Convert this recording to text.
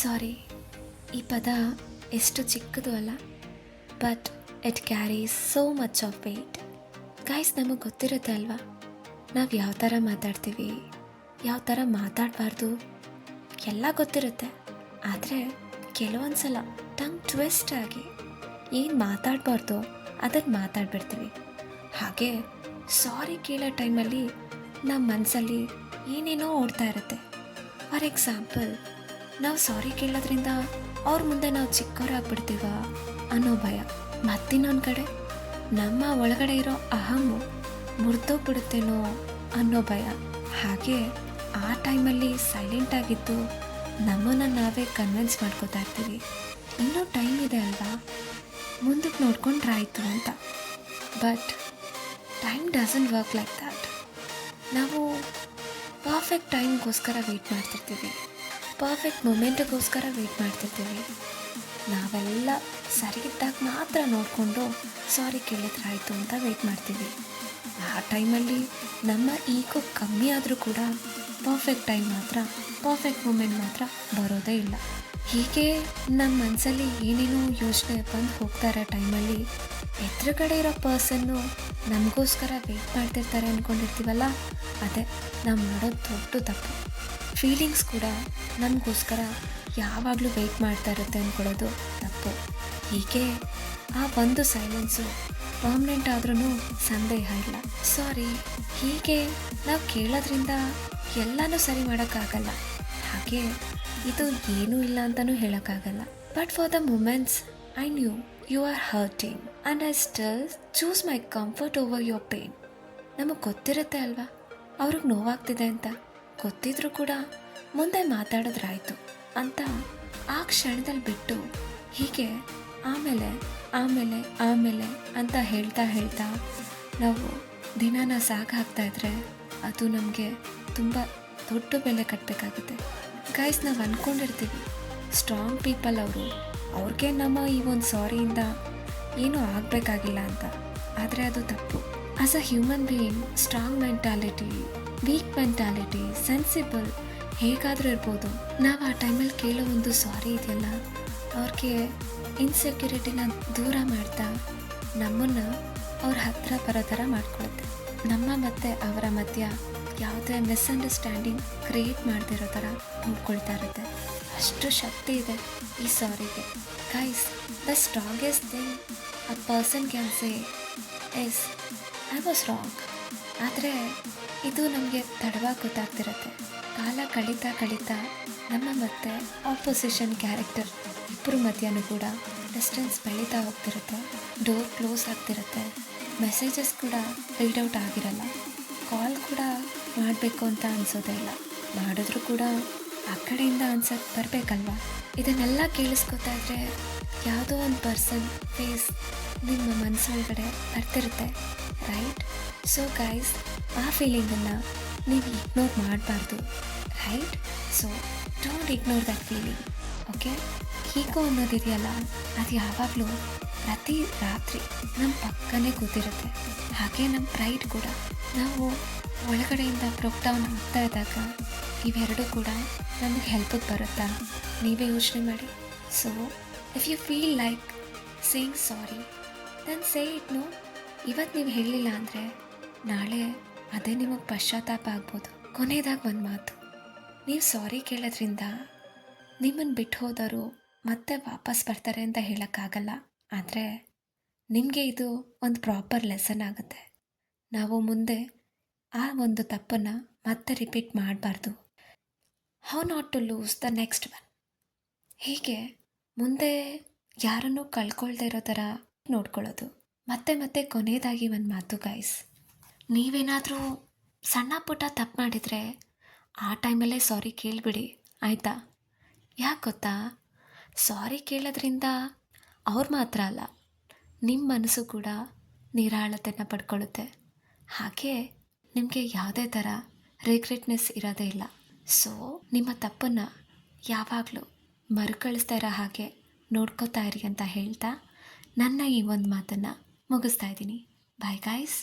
ಸಾರಿ, ಈ ಪದ ಎಷ್ಟು ಚಿಕ್ಕದು ಅಲ್ಲ but it carries so much of weight guys ನಮಗೆ ಗೊತ್ತಿರುತ್ತೆ ಅಲ್ವಾ? ನಾವು ಯಾವ ಥರ ಮಾತಾಡ್ತೀವಿ, ಯಾವ ಥರ ಮಾತಾಡಬಾರ್ದು, ಎಲ್ಲ ಗೊತ್ತಿರುತ್ತೆ. ಆದರೆ ಕೆಲವೊಂದು ಸಲ ಟಂಗ್ ಟ್ವಿಸ್ಟ್ ಆಗಿ ಏನು ಮಾತಾಡಬಾರ್ದು ಅದನ್ನು ಮಾತಾಡ್ಬಿಡ್ತೀವಿ. ಹಾಗೆ ಸಾರಿ ಕೇಳೋ ಟೈಮಲ್ಲಿ ನಮ್ಮ ಮನಸ್ಸಲ್ಲಿ ಏನೇನೋ ಓಡ್ತಾ ಇರುತ್ತೆ. ಫಾರ್ ಎಕ್ಸಾಂಪಲ್ ನಾವು ಸಾರಿ ಕೇಳೋದ್ರಿಂದ ಅವ್ರ ಮುಂದೆ ನಾವು ಚಿಕ್ಕವರಾಗ್ಬಿಡ್ತೀವ ಅನ್ನೋ ಭಯ. ಮತ್ತಿನ್ನೊಂದು ಕಡೆ, ನಮ್ಮ ಒಳಗಡೆ ಇರೋ ಅಹಮು ಮುರಿದೋಗ್ಬಿಡುತ್ತೇನೋ ಅನ್ನೋ ಭಯ. ಹಾಗೆ ಆ ಟೈಮಲ್ಲಿ ಸೈಲೆಂಟ್ ಆಗಿದ್ದು ನಮ್ಮನ್ನು ನಾವೇ ಕನ್ವಿನ್ಸ್ ಮಾಡ್ಕೋತಾ ಇರ್ತೀವಿ. ಇನ್ನೂ ಟೈಮ್ ಇದೆ ಅಲ್ವಾ? ಮುಂದಕ್ಕೆ ನೋಡ್ಕೊಂಡ್ರಾಯ್ತು ಅಂತ. But time doesn't work like that ನಾವು ಪರ್ಫೆಕ್ಟ್ ಟೈಮ್ಗೋಸ್ಕರ ವೆಯ್ಟ್ ಮಾಡ್ತಿರ್ತೀವಿ. ಪರ್ಫೆಕ್ಟ್ ಮೊಮೆಂಟ್ಗೋಸ್ಕರ ವೆಯ್ಟ್ ಮಾಡ್ತಿರ್ತೀವಿ. ನಾವೆಲ್ಲ ಸರಿ ಇದ್ದಾಗ ಮಾತ್ರ ನೋಡಿಕೊಂಡು ಸಾರಿ ಕೇಳಿದ್ರಾಯಿತು ಅಂತ ವೆಯ್ಟ್ ಮಾಡ್ತೀವಿ. ಆ ಟೈಮಲ್ಲಿ ನಮ್ಮ ಈಗೋ ಕಮ್ಮಿ ಆದರೂ ಕೂಡ ಪರ್ಫೆಕ್ಟ್ ಟೈಮ್ ಮಾತ್ರ ಪರ್ಫೆಕ್ಟ್ ಮೂಮೆಂಟ್ ಮಾತ್ರ ಬರೋದೇ ಇಲ್ಲ. ಹೀಗೆ ನಮ್ಮ ಮನಸ್ಸಲ್ಲಿ ಏನೇನೋ ಯೋಚನೆ ಬಂದು ಹೋಗ್ತಾ ಇರೋ ಟೈಮಲ್ಲಿ ಎದುರುಗಡೆ ಇರೋ ಪರ್ಸನ್ನು ನಮಗೋಸ್ಕರ ವೆಯ್ಟ್ ಮಾಡ್ತಿರ್ತಾರೆ ಅಂದ್ಕೊಂಡಿರ್ತೀವಲ್ಲ ಅದೇ ನಾವು ಮಾಡೋದು ದೊಡ್ಡ ತಪ್ಪು. ಫೀಲಿಂಗ್ಸ್ ಕೂಡ ನಮಗೋಸ್ಕರ ಯಾವಾಗಲೂ ವೆಯ್ಟ್ ಮಾಡ್ತಾ ಇರುತ್ತೆ ಅಂದ್ಕೊಳ್ಳೋದು ತಪ್ಪು. ಹೀಗೆ ಆ ಒಂದು ಸೈಲೆನ್ಸು ಪರ್ಮನೆಂಟ್ ಆದ್ರೂ ಸಂದೇಹ ಇಲ್ಲ. ಸಾರಿ ಹೀಗೆ ನಾವು ಕೇಳೋದ್ರಿಂದ ಎಲ್ಲನೂ ಸರಿ ಮಾಡೋಕ್ಕಾಗಲ್ಲ. ಹಾಗೆ ಇದು ಏನೂ ಇಲ್ಲ ಅಂತಲೂ ಹೇಳೋಕ್ಕಾಗಲ್ಲ. But for the moments I knew you are hurting and I still choose my comfort over your pain ನಮಗೆ ಗೊತ್ತಿರುತ್ತೆ ಅಲ್ವಾ? ಅವ್ರಿಗೆ ನೋವಾಗ್ತಿದೆ ಅಂತ. ಗೊತ್ತಿದ್ರೂ ಕೂಡ ಮುಂದೆ ಮಾತಾಡೋದ್ರಾಯ್ತು ಅಂತ ಆ ಕ್ಷಣದಲ್ಲಿ ಬಿಟ್ಟು ಹೀಗೆ ಆಮೇಲೆ ಆಮೇಲೆ ಆಮೇಲೆ ಅಂತ ಹೇಳ್ತಾ ಹೇಳ್ತಾ ನಾವು ದಿನಾನ ಸಾಕಾಗ್ತಾ ಇದ್ರೆ ಅದು ನಮಗೆ ತುಂಬ ದೊಡ್ಡ ಬೆಲೆ ಕಟ್ಟಬೇಕಾಗುತ್ತೆ ಗೈಸ್ ನಾವು ಅಂದ್ಕೊಂಡಿರ್ತೀವಿ ಸ್ಟ್ರಾಂಗ್ ಪೀಪಲ್ ಅವರು, ಅವ್ರಿಗೆ ನಮ್ಮ ಈ ಒಂದು ಸಾರಿಯಿಂದ ಏನೂ ಆಗಬೇಕಾಗಿಲ್ಲ ಅಂತ. ಆದರೆ ಅದು ತಪ್ಪು. As a human being strong mentality weak mentality sensible ಹೇಗಾದರೂ ಇರ್ಬೋದು. ನಾವು ಆ ಟೈಮಲ್ಲಿ ಕೇಳೋ ಒಂದು ಸಾರಿ ಇದೆಯಲ್ಲ, ಅವ್ರಿಗೆ ಇನ್ಸೆಕ್ಯೂರಿಟಿನ ದೂರ ಮಾಡ್ತಾ ನಮ್ಮನ್ನು ಅವ್ರ ಹತ್ರ ಬರೋ ಥರ ಮಾಡ್ಕೊಳುತ್ತೆ. ನಮ್ಮ ಮತ್ತು ಅವರ ಮಧ್ಯ ಯಾವುದೇ ಮಿಸ್ಅಂಡರ್ಸ್ಟ್ಯಾಂಡಿಂಗ್ ಕ್ರಿಯೇಟ್ ಮಾಡ್ದಿರೋ ಥರ ನೋಡ್ಕೊಳ್ತಾ ಇರುತ್ತೆ. ಅಷ್ಟು ಶಕ್ತಿ ಇದೆ ಈ ಸಾರಿಗೆ. Guys the strongest they a person can say yes I was wrong ಆದರೆ ಇದು ನಮಗೆ ತಡವಾಗಿ ಗೊತ್ತಾಗ್ತಿರುತ್ತೆ. ಕಾಲ ಕಳೀತಾ ಕಳೀತಾ ನಮ್ಮ ಮತ್ತೆ ಆಪೋಸಿಷನ್ ಕ್ಯಾರೆಕ್ಟರ್ ಇಬ್ಬರ ಮಧ್ಯಾಹ್ನ ಕೂಡ ಡಿಸ್ಟೆನ್ಸ್ ಬೆಳೀತಾ ಹೋಗ್ತಿರುತ್ತೆ ಡೋರ್ ಕ್ಲೋಸ್ ಆಗ್ತಿರುತ್ತೆ, ಮೆಸೇಜಸ್ ಕೂಡ ರೀಡ್ ಔಟ್ ಆಗಿರಲ್ಲ. ಕಾಲ್ ಕೂಡ ಮಾಡಬೇಕು ಅಂತ ಅನಿಸೋದೇ ಇಲ್ಲ. ಮಾಡಿದ್ರು ಕೂಡ ಆ ಕಡೆಯಿಂದ ಆನ್ಸರ್ ಬರಬೇಕಲ್ವಾ? ಇದನ್ನೆಲ್ಲ ಕೇಳಿಸ್ಕೊತಾ ಇದ್ರೆ ಯಾವುದೋ ಒಂದು ಪರ್ಸನ್ ಫೇಸ್ ನಿಮ್ಮ ಮನಸ್ಸೊಳಗಡೆ ಬರ್ತಿರುತ್ತೆ, ರೈಟ್? ಸೊ ಗೈಸ್, ಆ ಫೀಲಿಂಗನ್ನು ನೀವು ಇಗ್ನೋರ್ ಮಾಡಬಾರ್ದು, right? So, don't ignore that feeling. Okay? ಹೀಗೋ ಅನ್ನೋದಿದೆಯಲ್ಲ, ಅದು ಯಾವಾಗಲೂ ಪ್ರತಿ ರಾತ್ರಿ ನಮ್ಮ ಪಕ್ಕನೇ ಕೂತಿರುತ್ತೆ. ಹಾಗೆ ನಮ್ಮ ಪ್ರೈಡ್ ಕೂಡ. ನಾವು ಒಳಗಡೆಯಿಂದ ಬ್ರೋಕ್ ಡೌನ್ ಆಗ್ತಾ ಇದ್ದಾಗ ಇವೆರಡೂ ಕೂಡ ನಮಗೆ ಹೆಲ್ಪಿಗೆ ಬರುತ್ತಾ? ನೀವೇ ಯೋಚನೆ ಮಾಡಿ. So if you feel like saying sorry then say it no ಇವತ್ತು ನೀವು ಹೇಳಲಿಲ್ಲ ಅಂದರೆ ನಾಳೆ ಅದೇ ನಿಮಗೆ ಪಶ್ಚಾತ್ತಾಪ ಆಗ್ಬೋದು. ಕೊನೆಯದಾಗಿ ಒಂದು ಮಾತು. ನೀವು ಸಾರಿ ಕೇಳೋದ್ರಿಂದ ನಿಮ್ಮನ್ನು ಬಿಟ್ಟು ಹೋದವರು ಮತ್ತೆ ವಾಪಸ್ ಬರ್ತಾರೆ ಅಂತ ಹೇಳೋಕ್ಕಾಗಲ್ಲ. ಆದರೆ ನಿಮಗೆ ಇದು ಒಂದು ಪ್ರಾಪರ್ ಲೆಸನ್ ಆಗುತ್ತೆ. ನಾವು ಮುಂದೆ ಆ ಒಂದು ತಪ್ಪನ್ನು ಮತ್ತೆ ರಿಪೀಟ್ ಮಾಡಬಾರ್ದು. How not to lose the next one ಹೀಗೆ ಮುಂದೆ ಯಾರನ್ನೂ ಕಳ್ಕೊಳ್ದೇ ಇರೋ ಥರ ನೋಡ್ಕೊಳ್ಳೋದು. ಮತ್ತೆ ಮತ್ತೆ ಕೊನೆಯದಾಗಿ ಒಂದು ಮಾತು ಗಾಯ್ಸ್ ನೀವೇನಾದರೂ ಸಣ್ಣ ಪುಟ್ಟ ತಪ್ಪು ಮಾಡಿದರೆ ಆ ಟೈಮಲ್ಲೇ ಸಾರಿ ಕೇಳಿಬಿಡಿ, ಆಯಿತಾ? ಯಾಕೆ ಗೊತ್ತಾ ಸಾರಿ ಕೇಳೋದ್ರಿಂದ ಅವ್ರು ಮಾತ್ರ ಅಲ್ಲ ನಿಮ್ಮ ಮನಸ್ಸು ಕೂಡ ನಿರಾಳತೆನ ಪಡ್ಕೊಳ್ಳುತ್ತೆ. ಹಾಗೆ ನಿಮಗೆ ಯಾವುದೇ ಥರ ರಿಗ್ರೆಟ್ನೆಸ್ ಇರೋದೇ ಇಲ್ಲ. ಸೊ ನಿಮ್ಮ ತಪ್ಪನ್ನು ಯಾವಾಗಲೂ ಮರುಕಳಿಸ್ತಾ ಇರೋ ಹಾಗೆ ನೋಡ್ಕೋತಾ ಇರಿ ಅಂತ ಹೇಳ್ತಾ ನನ್ನ ಈ ಒಂದು ಮಾತನ್ನು ಮುಗಿಸ್ತಾ ಇದ್ದೀನಿ. Bye guys